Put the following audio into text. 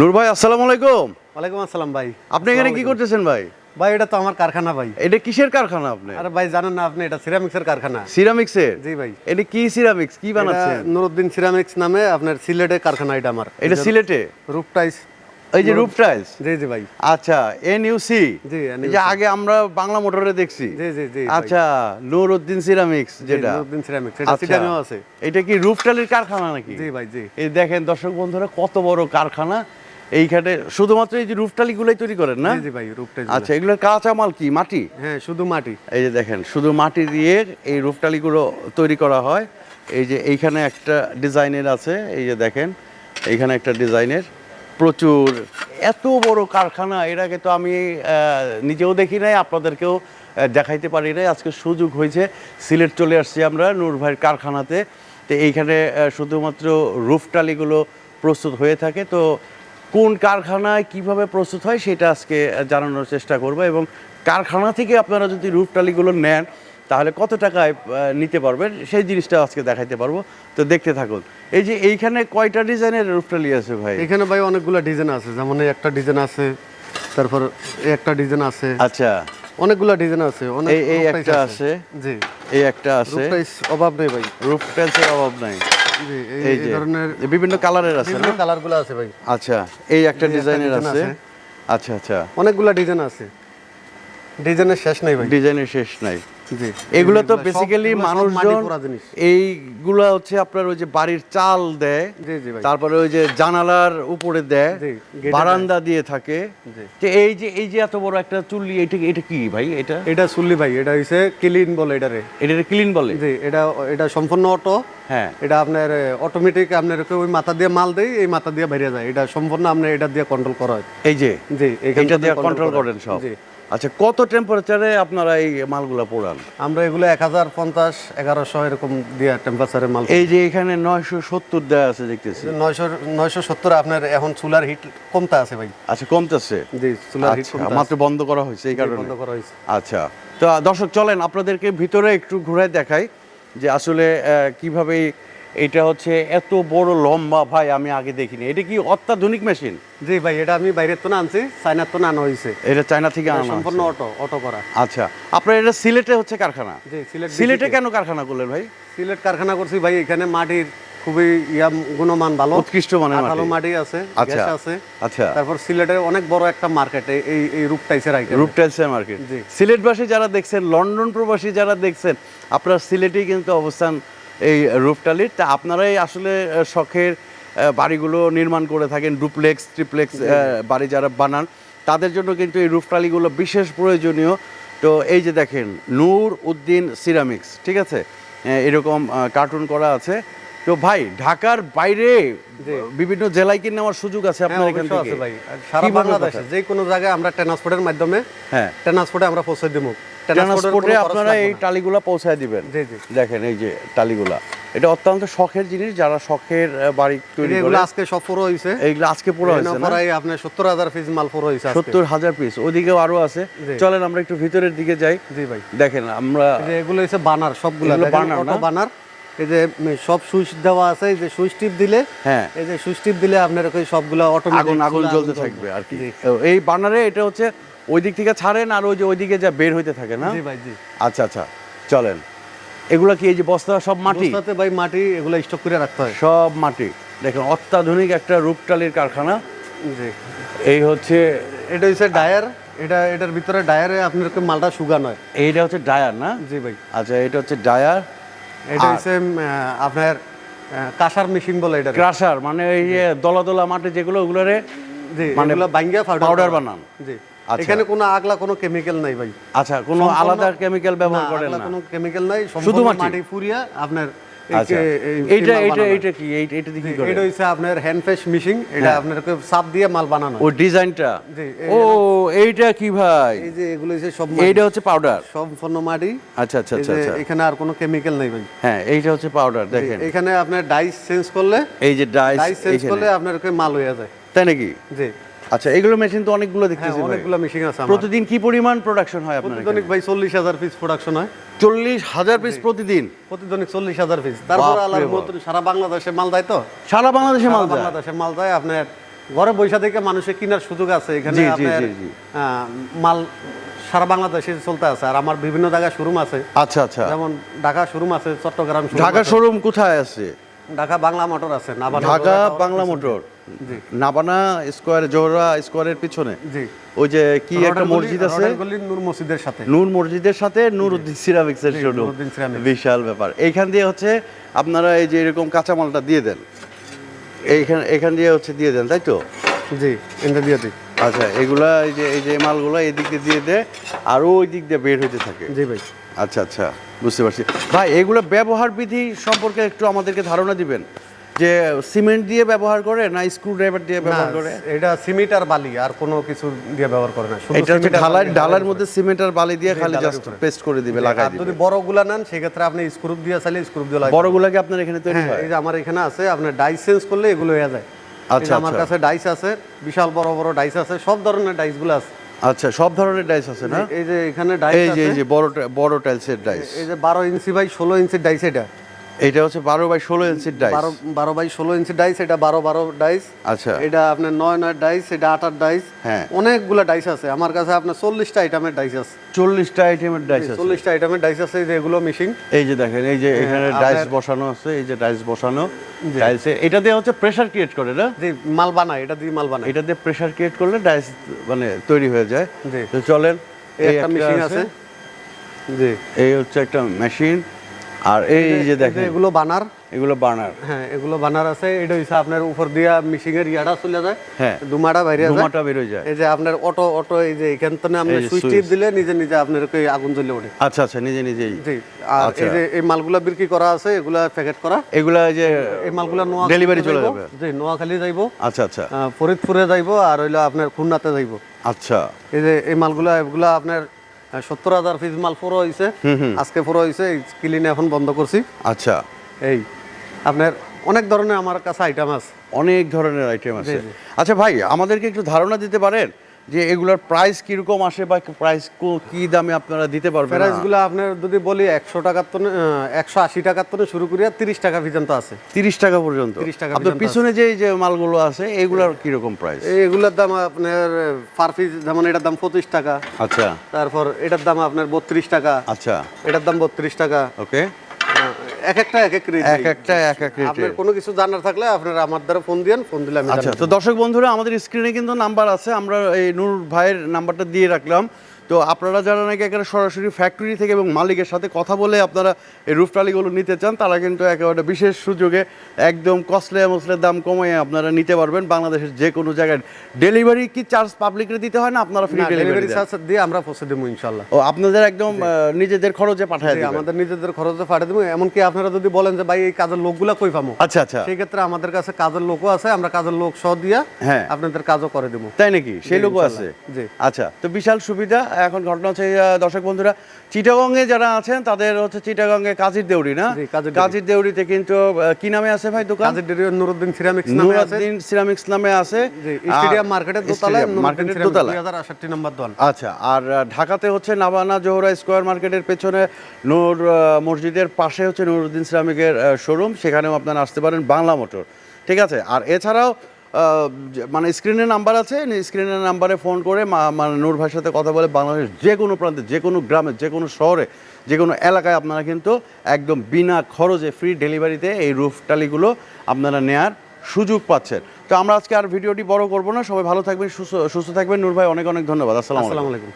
নূর ভাই আসসালামু আলাইকুম। ওয়ালাইকুম আসসালাম ভাই। আপনি এখানে কি করতেছেন ভাই? ভাই এটা তো আমার কারখানা ভাই। এটা কিসের কারখানা আপনি? আরে ভাই জানেন না আপনি এটা সিরামিক্সের কারখানা। সিরামিক্সের? জি ভাই। এটা কি সিরামিক্স? কি বানাচ্ছেন? নুরুদ্দিন সিরামিক্স নামে আপনার সিলেটের কারখানা এটা আমার। এটা সিলেটে? রূপ টাইস এই যে রূপ টাইলস? জি জি ভাই। আচ্ছা এনইউসি? জি, যে আগে আমরা বাংলা মোটরে দেখছি। জি জি জি আচ্ছা নুরউদ্দিন সিরামিক্স যেটা। নুরুদ্দিন সিরামিক্স এটা আচ্ছা আছে। এটা কি রূপটালির কারখানা নাকি? জি ভাই জি। এই দেখেন দর্শক বন্ধুরা কত বড় কারখানা। এইখানে শুধুমাত্র এই যে রূপটালিগুলোই তৈরি করেন না? জি ভাই রূপ টাইস আচ্ছা এগুলোর কাঁচামাল কি? মাটি? হ্যাঁ শুধু মাটি। এই যে দেখেন শুধু মাটি দিয়ে এই রূপটালিগুলো তৈরি করা হয়। এই যে এইখানে একটা ডিজাইনের আছে এই যে দেখেন এইখানে একটা ডিজাইনের। প্রচুর এত বড় কারখানা এর আগে তো আমি নিজেও দেখি নাই আপনাদেরকেও দেখাইতে পারি নাই। আজকে সুযোগ হয়েছে সিলেট চলে আসছি আমরা নূর ভাইয়ের কারখানাতে। তো এইখানে শুধুমাত্র রূপটালিগুলো প্রস্তুত হয়ে থাকে। তো কোন কারখানায় কীভাবে প্রস্তুত হয় সেটা আজকে জানানোর চেষ্টা করব এবং কারখানা থেকে আপনারা যদি রূপটালিগুলো নেন তাহলে কত টাকায় নিতে পারবেন? সেই জিনিসটা আজকে দেখাইতে পারব। তো দেখতে থাকুন। এই যে এইখানে কয়টা ডিজাইনের রূপটালি আছে ভাই? এখানে ভাই অনেকগুলো ডিজাইন আছে। যেমন একটা ডিজাইন আছে তারপর একটা ডিজাইন আছে। আচ্ছা। অনেকগুলো ডিজাইন আছে অনেক এই একটা আছে। জি। এই একটা আছে। অভাব নেই ভাই। রূপটাইলসের অভাব নাই। এই ধরনের বিভিন্ন কালারের আছে বিভিন্ন কালারগুলো আছে ভাই। আচ্ছা এই একটা ডিজাইনের আছে। আচ্ছা আচ্ছা। অনেকগুলো ডিজাইন আছে। ডিজাইনের শেষ নাই ভাই। ডিজাইনের শেষ নাই। এগুলো তো বেসিক্যালি মানুষজন এইগুলা হচ্ছে আপনার ওই যে বাড়ির চাল দেয় তারপরে ওই যে জানালার উপরে দেয় বারান্দা দিয়ে। থাকে। এই যে এই যে এত বড় একটা চুল্লি এটা এটা কি ভাই? এটা এটা সুল্লি ভাই এটা হইছে ক্লিন বলে এটারে। এটা ক্লিন বলে? জি এটা এটা সম্পূর্ণ অটো। হ্যাঁ। এটা আপনার অটোমেটিক আপনার ওই মাথা দিয়ে মাল দেই এই মাথা দিয়ে বেরিয়ে যায়। এটা সম্পূর্ণ আপনার এটা দিয়ে কন্ট্রোল করা হয়। এই যে জি এটা দিয়ে কন্ট্রোল করেন সব। জি। আচ্ছা কত টেম্পারেচারে আপনারা এই মালগুলা পোড়ান? আমরা এগুলো এক হাজার পঞ্চাশ এগারোশো এরকম দিয়ে টেম্পারেচারে মাল এই যে এখানে নয়শো সত্তর দেওয়া আছে দেখতেছি। নয়শো নয়শো সত্তর আপনার এখন চুলার হিট কমতে আছে ভাই। আচ্ছা কমতেছে? জি চুলার হিট আচ্ছা মাত্র বন্ধ করা হয়েছে এই কারণে। বন্ধ করা হয়েছে। আচ্ছা তো দর্শক চলেন আপনাদেরকে ভিতরে একটু ঘুরে দেখাই যে আসলে কীভাবে এটা হচ্ছে এত বড় লম্বা ভাই আমি আগে দেখিনি। এটা কি অত্যাধুনিক মেশিন? জি ভাই এটা আমি বাইরের তো না আনছি চায়নার তো না আনা হয়েছে এটা চায়না থেকে আনা সম্পূর্ণ অটো অটো করা। আচ্ছা আপনার এটা সিলেটে হচ্ছে কারখানা? জি সিলেট সিলেটে কেন কারখানা করলেন ভাই? সিলেট কারখানা করছি ভাই এখানে মাটির খুবই ইয়া গুণমান ভালো। উৎকৃষ্ট মানের ভালো মাটি। মাটি আছে আচ্ছা। গ্যাস আছে। আচ্ছা। তারপর সিলেটের অনেক বড় একটা মার্কেট এই এই রূপ টাইসের আইটেম রূপ টাইলসের মার্কেট। জি। সিলেটবাসী যারা দেখছেন লন্ডন প্রবাসী যারা দেখছেন আপনার সিলেটেই কিন্তু অবস্থান এই রূপটালির তা আপনারাই আসলে শখের বাড়িগুলো নির্মাণ করে থাকেন ডুপ্লেক্স ট্রিপ্লেক্স বাড়ি যারা বানান তাদের জন্য কিন্তু এই রূপটালিগুলো বিশেষ প্রয়োজনীয়। তো এই যে দেখেন নূর উদ্দিন সিরামিক্স ঠিক আছে? এরকম কার্টুন করা আছে। তো ভাই ঢাকার বাইরে বিভিন্ন জেলায় কি নেওয়ার সুযোগ আছে আপনার এখান থেকে? হ্যাঁ, ভাই। সারা বাংলাদেশে যে কোনো জায়গায় আমরা ট্রান্সপোর্টের মাধ্যমে হ্যাঁ। ট্রান্সপোর্টে আমরা পৌঁছে দেবো। ট্রান্সপোর্টে আপনারা এই টালিগুলা পৌঁছায় দিবেন। দেখেন এই যে টালিগুলা। এটা অত্যন্ত শখের জিনিস যারা শখের বাড়ি তৈরি করে। আজকে সব পুরো হয়েছে এইগুলো আজকে পুরো হয়েছে না? পরাই আপনার সত্তর হাজার পিস মাল পুরো আজকে। সত্তর হাজার পিস ওদিকেও আরও আছে। চলেন আমরা একটু ভিতরের দিকে যাই। জি ভাই। দেখেন আমরা এই যে এগুলো হচ্ছে বানার সবগুলো। বানার না? বানার। এই যে সব সুইচ দেওয়া আছে। এই যে সুইচ টিপ দিলে হ্যাঁ। এই যে সুইচ টিপ দিলে আপনার ওই সবগুলো অটোমেটিক আগুন আগুন জ্বলতে থাকবে আর কি। এই বানারে এটা হচ্ছে ওই দিক থেকে ছাড়েন আর ওই যে ওইদিকে যা বের হইতে থাকে না? জি ভাই জি। আচ্ছা আচ্ছা চলেন। এগুলা কি এই যে বস্তা সব মাটি? বস্তাতে ভাই মাটি এগুলো স্টক করে রাখতে হয়। সব মাটি। দেখেন অত্যাধুনিক একটা রূপটালির কারখানা। জি। এই হচ্ছে এটা হচ্ছে ডায়ার। এটা এটার ভিতরে ডায়ারে আপনার মালটা শুকানো হয়। এইটা হচ্ছে ডায়ার না? জি ভাই। আচ্ছা এটা হচ্ছে ডায়ার। এটা হচ্ছে আপনার কাঁসার মেশিন বলে এটা ক্রাশার মানে এই যে দলা দলা মাটি যেগুলো ওগুলোরে জি মানে এগুলো ভাঙ্গিয়া পাউডার বানান। জি। এখানে কোনো আগলা কোনো কেমিক্যাল নাই ভাই। আচ্ছা কোনো আলাদা কেমিক্যাল ব্যবহার না, করেন না? কোনো কেমিক্যাল নাই শুধু মাটি? ফুরিয়া আপনার আচ্ছা। এইটা এইটা এইটা কি? এইটা কি করে এটা হচ্ছে আপনার হ্যান্ড ফেস মিশিং এটা হ্যাঁ। আপনার সাপ দিয়ে মাল বানানো। ও ডিজাইনটা? ও এইটা কি ভাই? এই যে এগুলো হচ্ছে সব এইটা হচ্ছে পাউডার সম্পূর্ণ মাটি। আচ্ছা আচ্ছা আচ্ছা আচ্ছা। এখানে আর কোনো কেমিক্যাল নাই ভাই। হ্যাঁ এইটা হচ্ছে পাউডার দেখেন। এখানে আপনার ডাইস চেঞ্জ করলে এই যে ডাইস ডাইস চেঞ্জ করলে আপনার মাল হয়ে যায়। তাই নাকি? জি। আচ্ছা এগুলো মেশিন তো অনেকগুলো হ্যাঁ দেখতেছি অনেকগুলো মেশিন আছে প্রতিদিন কি পরিমাণ প্রোডাকশন হয় আপনার প্রতিদিন ভাই চল্লিশ হাজার পিস প্রোডাকশন হয়। চল্লিশ হাজার পিস প্রতিদিন? প্রতিদিন চল্লিশ হাজার পিস তারপর আল্লাহর সারা বাংলাদেশে মাল দেয় তো? সারা বাংলাদেশে মাল যায় বাংলাদেশে মাল দেয়। আপনার ঘরে বৈশা থেকে মানুষের কেনার সুযোগ আছে। এখানে আপনার। মাল সারা বাংলাদেশে চলতে আছে। আর আমার বিভিন্ন জায়গায় শোরুম আছে। আচ্ছা আচ্ছা। যেমন ঢাকা শোরুম আছে চট্টগ্রাম ঢাকা শোরুম কোথায় আছে? ঢাকা বাংলা মোটর আছে নাবানা ঢাকা বাংলা মোটর নাবানা স্কোয়ার জোহরা স্কোয়ারের পিছনে। জি। ওই যে কি একটা মসজিদ আছে? নূর মসজিদের সাথে। নূর মসজিদের সাথে সিরামিক্সের জি, শোরুম বিশাল ব্যাপার। এইখান দিয়ে হচ্ছে আপনারা এই যে এরকম কাঁচামালটা দিয়ে দেন। এইখান এখান দিয়ে হচ্ছে দিয়ে দেন তাই তো? জি এটা দিয়ে দিই। আচ্ছা এগুলা এই যে এই যে মালগুলো এই দিক দিয়ে দিয়ে দেয় আর ওই দিক দিয়ে বের হতে থাকে। জি ভাই। আচ্ছা আচ্ছা বুঝতে পারছি। ভাই এগুলো ব্যবহার বিধি সম্পর্কে একটু আমাদেরকে ধারণা দিবেন? যে সিমেন্ট দিয়ে ব্যবহার করে না স্ক্রু ড্রাইভার দিয়ে ব্যবহার করে? এটা সিমেন্ট আর বালি আর কোনো কিছু দিয়ে ব্যবহার করে না শুধু এটা হচ্ছে ঢালাই ডালার মধ্যে সিমেন্ট আর বালি দিয়ে খালি জাস্ট পেস্ট করে দিবে। লাগাই দিবে। যদি বড়গুলা নেন সেক্ষেত্রে আপনি স্ক্রুপ দিয়ে চাইলে স্ক্রুপ দিয়ে লাগবে বড়গুলাকে আপনার এখানে তৈরি হ্যাঁ হয়? এই যে আমার এখানে আছে আপনার ডাইস চেঞ্জ করলে এগুলো হয়ে যায়। আচ্ছা, আমার আচ্ছা। কাছে ডাইস আছে বিশাল বড় বড় ডাইস আছে সব ধরনের ডাইসগুলো আছে। আচ্ছা সব ধরনের ডাইস আছে না? এই যে এখানে ডাইস এই যে এই যে বড় বড় টাইলসের ডাইস এই যে বারো ইঞ্চি বাই ষোলো ইঞ্চি ডাইস এটা। এটা হচ্ছে বারো বাই ষোলো ইঞ্চির ডাইস বারো বারো বাই ষোলো ইঞ্চি ডাইস এটা বারো বারো ডাইস আচ্ছা। এটা আপনার নয় নয় ডাইস এটা আটার ডাইস হ্যাঁ। অনেকগুলো ডাইস আছে। আমার কাছে আপনার চল্লিশটা আইটেমের ডাইস আছে। চল্লিশটা আইটেমের ডাইস আছে। চল্লিশটা আইটেমের ডাইস আছে এগুলো মিশিং এই যে দেখেন এই যে এখানে ডাইস বসানো আছে এই যে ডাইস বসানো। ডাইসে এটা দিয়ে হচ্ছে প্রেসার ক্রিয়েট করে না? যে মাল বানায় এটা দিয়ে মাল বানায়। এটা দিয়ে প্রেসার ক্রিয়েট করলে ডাইস মানে তৈরি হয়ে যায়। জি। তো চলেন এই একটা মেশিন আছে। জি। এই হচ্ছে একটা মেশিন আর এই যে দেখেন এগুলো বানার। এগুলো বার্নার হ্যাঁ এগুলো বানার আছে। এটা হচ্ছে আপনার উপর দিয়া মিশিং এর ইয়াটা চলে যায় হ্যাঁ। দুমাটা বাইরে যায়। ধোঁয়াটা বেরোয় যায়। এই যে আপনার অটো অটো এই যে এখান থেকে আপনি সুইচ টিপ দিলে নিজে নিজে আপনার ওই আগুন জ্বলে ওঠে। আচ্ছা আচ্ছা নিজে নিজেই। জি আর আচ্ছা। এই যে এই মালগুলা বিক্রি করা আছে এগুলা প্যাকেট করা। এগুলা এই যে এই মালগুলা নোয়া ডেলিভারি চলে যাবে? জি নোয়াখালী যাইবো। আচ্ছা আচ্ছা। ফরিদপুরে যাইবো আর হইল আপনার খুলনাতে যাইবো। আচ্ছা। এই যে এই মালগুলা এগুলা আপনার সত্তর হাজার পিস মাল পুরো হয়েছে আজকে পুরো হয়েছে ক্লিনে এখন বন্ধ করছি। আচ্ছা। এই আপনার অনেক ধরনের আমার কাছে আইটেম আছে। অনেক ধরনের আইটেম আছে। আচ্ছা ভাই আমাদেরকে একটু ধারণা দিতে পারেন? যে এগুলোর প্রাইস কীরকম আসে বা প্রাইস কি দামে আপনারা দিতে পারবেন প্রাইসগুলো আপনার যদি বলি একশো টাকার তো একশো আশি টাকার তো শুরু করি আর তিরিশ টাকা পর্যন্ত আছে। তিরিশ টাকা পর্যন্ত? 30 টাকা আপনার পিছনে যে যে মালগুলো আছে এগুলোর কীরকম প্রাইস এগুলোর দাম আপনার পার পিস যেমন এটার দাম পঁচিশ টাকা। আচ্ছা। তারপর এটার দাম আপনার বত্রিশ টাকা। আচ্ছা। এটার দাম বত্রিশ টাকা। ওকে এক একটা এক এক রেট এক একটা এক এক রেটে আপনার কোনো কিছু জানার থাকলে আপনারা আমার দ্বারা ফোন দিয়েন ফোন দিলে আমি আচ্ছা তো দর্শক বন্ধুরা আমাদের স্ক্রিনে কিন্তু নাম্বার আছে। আমরা এই নূর ভাইয়ের নাম্বারটা দিয়ে রাখলাম। তো আপনারা যারা নাকি একেবারে সরাসরি ফ্যাক্টরি থেকে এবং মালিকের সাথে কথা বলে আপনারা এই রুফ টালিগুলো নিতে চান তারা কিন্তু একেবারে বিশেষ সুযোগে একদম কসলে মসলের দাম কমিয়ে আপনারা নিতে পারবেন। বাংলাদেশের যে কোনো জায়গায় ডেলিভারি কি চার্জ পাবলিকরে দিতে হয় না আপনারা ফ্রি ডেলিভারি চার্জ দিয়ে আমরা পৌঁছে দেবো ইনশাল্লাহ ও আপনাদের একদম নিজেদের খরচে পাঠায় দিবেন আমাদের নিজেদের খরচে পাঠিয়ে দেবো। এমনকি আপনারা যদি বলেন যে ভাই এই কাজের লোকগুলা কই পাবো আচ্ছা আচ্ছা। সেই ক্ষেত্রে আমাদের কাছে কাজের লোকও আছে আমরা কাজের লোক সহ দিয়া হ্যাঁ। আপনাদের কাজও করে দেবো। তাই নাকি? সেই লোকও আছে। জি। আচ্ছা তো বিশাল সুবিধা। এখন ঘটনা হচ্ছে দর্শক বন্ধুরা চিটাগংয়ে যারা আছেন তাদের হচ্ছে চিটাগংয়ে কাজীর দেউরি না? কাজীর দেউরি। দেউরিতে কিন্তু কি নামে আছে ভাই দোকান? কাজের ডেরি নুরুদ্দিন সিরামিক্স নামে আছে। নুরুদ্দিন সিরামিক্স নামে আছে। স্টেডিয়াম মার্কেটের দোতলায় মার্কেটের দোতলায়। দুই হাজার আষট্টি নম্বর দোকান আচ্ছা আর ঢাকাতে হচ্ছে নাবানা জোহরা স্কোয়ার মার্কেটের পেছনে নূর মসজিদের পাশে হচ্ছে নুরুদ্দিন সিরামিকের শোরুম সেখানেও আপনারা আসতে পারেন বাংলা মোটর। ঠিক আছে? আর এছাড়াও মানে স্ক্রিনের নাম্বার আছে স্ক্রিনের নাম্বারে ফোন করে মানে নূর ভাইয়ের সাথে কথা বলে বাংলাদেশ যে কোনো প্রান্তে, যে কোনো গ্রামে, যে কোনো শহরে, যে কোনো এলাকায় আপনারা কিন্তু একদম বিনা খরচে ফ্রি ডেলিভারিতে এই রুফ টালিগুলো আপনারা নেয়ার সুযোগ পাচ্ছেন। তো আমরা আজকে আর ভিডিওটি বড় করব না। সবাই ভালো থাকবেন, সুস্থ সুস্থ থাকবেন। নূর ভাই, অনেক অনেক ধন্যবাদ। আসসালামু আলাইকুম।